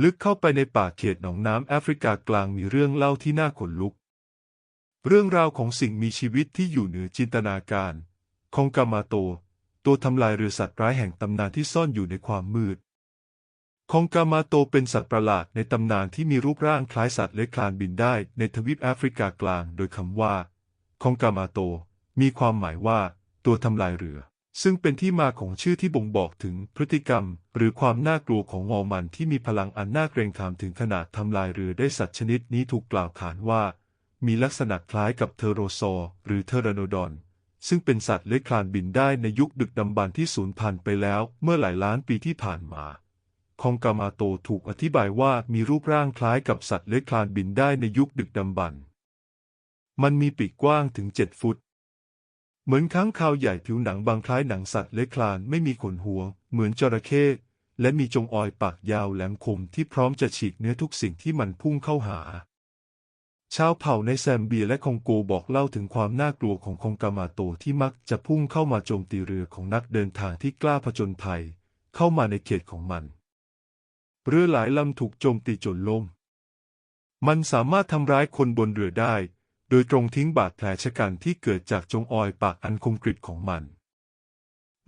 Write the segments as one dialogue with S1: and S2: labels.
S1: ลึกเข้าไปในป่าเขตหนองน้ำแอฟริกากลางมีเรื่องเล่าที่น่าขนลุก เรื่องราวของสิ่งมีชีวิตที่อยู่เหนือจินตนาการคองกามาโต ตัวทำลายเรือสัตว์ร้ายแห่งตำนานที่ซ่อนอยู่ในความมืดคองกามาโตเป็นสัตว์ประหลาดในตำนานที่มีรูปร่างคล้ายสัตว์เลื้อยคลานบินได้ในทวีปแอฟริกากลาง โดยคำว่าคองกามาโต มีความหมายว่า ตัวทำลายเรือ ซึ่งเป็นที่มาของชื่อที่บ่งบอกถึงพฤติกรรม หรือความน่ากลัวของงอมันที่มีพลังอันน่าเกรงขามถึงขนาดทำลายเรือได้สัตว์ชนิดนี้ถูกกล่าวขานว่า มีลักษณะคล้ายกับเทโรซอร์หรือเทอรโนดอน ซึ่งเป็นสัตว์เลื้อยคลานบินได้ในยุคดึกดำบรรพ์ที่สูญพันธุ์ไปแล้วเมื่อหลายล้านปีที่ผ่านมาคองกามาโตถูกอธิบายว่ามีรูปร่างคล้ายกับสัตว์เลื้อยคลานบินได้ในยุคดึกดำบรรพ์มันมีปีกกว้างถึงเจ็ดฟุต เหมือนค้างคาวใหญ่ผิวหนังบางคล้ายหนังสัตว์เลื้อยคลานไม่มีขนหัว เหมือนจระเข้และมีจงออยปากยาวแหลมคมที่พร้อมจะฉีกเนื้อทุกสิ่งที่มันพุ่งเข้าหา ชาวเผ่าในแซมเบียและคองโกบอกเล่าถึงความน่ากลัวของคองกามาโตที่มักจะพุ่งเข้ามาโจมตีเรือของนักเดินทางที่กล้าผจญภัย เข้ามาในเขตของมัน เรือหลายลำถูกโจมตีจนล่ม มันสามารถทำร้ายคนบนเรือได้ โดยตรงทิ้งบาดแผลชะกันที่เกิดจากจงออยปากอันคมกริบของมัน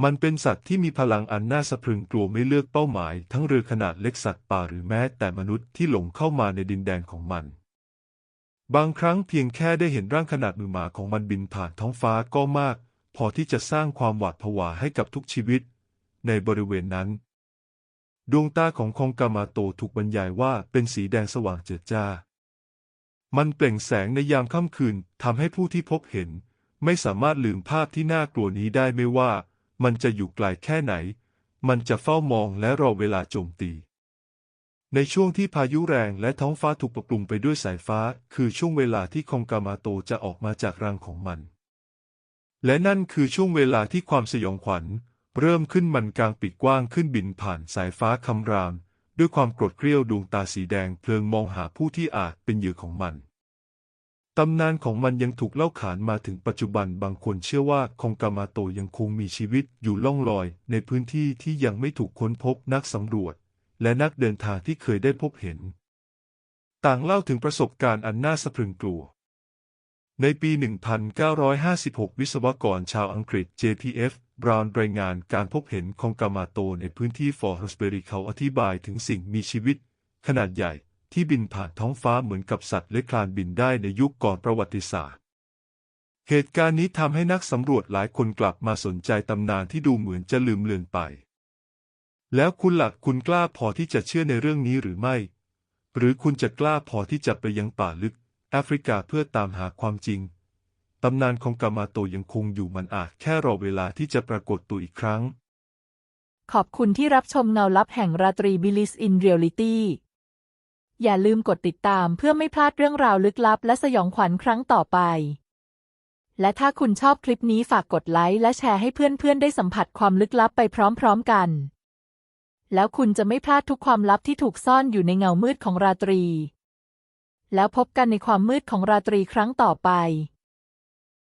S1: มันเป็นสัตว์ที่มีพลังอันน่าสะพรึงกลัวไม่เลือกเป้าหมาย ทั้งเรือขนาดเล็กสัตว์ป่าหรือแม้แต่มนุษย์ที่หลงเข้ามาในดินแดนของมัน บางครั้งเพียงแค่ได้เห็นร่างขนาดมือหมาของมันบินผ่านท้องฟ้าก็มาก พอที่จะสร้างความหวาดผวาให้กับทุกชีวิต ในบริเวณนั้น ดวงตาของคองกามาโตถูกบรรยายว่าเป็นสีแดงสว่างเจิดจ้า มันเปล่งแสงในยามค่ำคืนทำให้ผู้ที่พบเห็น ไม่สามารถลืมภาพที่น่ากลัวนี้ได้ไม่ว่า มันจะอยู่ไกลแค่ไหน มันจะเฝ้ามองและรอเวลาโจมตี ในช่วงที่พายุแรงและท้องฟ้าถูกปกคลุมไปด้วยสายฟ้า คือช่วงเวลาที่คองกามาโตจะออกมาจากรังของมัน และนั่นคือช่วงเวลาที่ความสยองขวัญ เริ่มขึ้นมันกลางปีกกว้างขึ้นบินผ่านสายฟ้าคำราม ด้วยความโกรธเกรี้ยวดวงตาสีแดงเพลิงมองหาผู้ที่อาจเป็นเหยื่อของมัน ตำนานของมันยังถูกเล่าขานมาถึงปัจจุบันบางคนเชื่อว่าคองกามาโตยังคงมีชีวิตอยู่ล่องลอย ในพื้นที่ที่ยังไม่ถูกค้นพบนักสำรวจ และนักเดินทางที่เคยได้พบเห็น ต่างเล่าถึงประสบการณ์อันน่าสะพรึงกลัว ในปี 1956 วิศวกรชาวอังกฤษ JPF บราวน์รายงานการพบเห็นของกามาโตในพื้นที่ฟอร์ฮสเบรีเขาอธิบายถึงสิ่งมีชีวิต ขนาดใหญ่ที่บินผ่านท้องฟ้าเหมือนกับสัตว์เลื้อยคลานบินได้ในยุคก่อนประวัติศาสตร์ เหตุการณ์นี้ทำให้นักสำรวจหลายคนกลับมาสนใจตำนานที่ดูเหมือนจะลืมเลือนไป แล้วคุณหลักคุณกล้าพอที่จะเชื่อในเรื่องนี้หรือไม่ หรือคุณจะกล้าพอที่จะไปยังป่าลึก แอฟริกาเพื่อตามหาความจริง ตำนานของกามาโตยังคงอยู่มันอาจแค่รอเวลาที่จะปรากฏตัวอีกครั้ง
S2: ขอบคุณที่รับชมเงาลับแห่งราตรีบิลิสอินเรียลิตี้อย่าลืมกดติดตามเพื่อไม่พลาดเรื่องราวลึกลับ และสยองขวัญครั้งต่อไป และถ้าคุณชอบคลิปนี้ฝากกดไลค์และแชร์ให้เพื่อนๆ ได้สัมผัสความลึกลับไปพร้อมๆกัน แล้วคุณจะไม่พลาดทุกความลับที่ถูกซ่อนอยู่ในเงามืดของราตรี แล้วพบกันในความมืดของราตรีครั้งต่อไป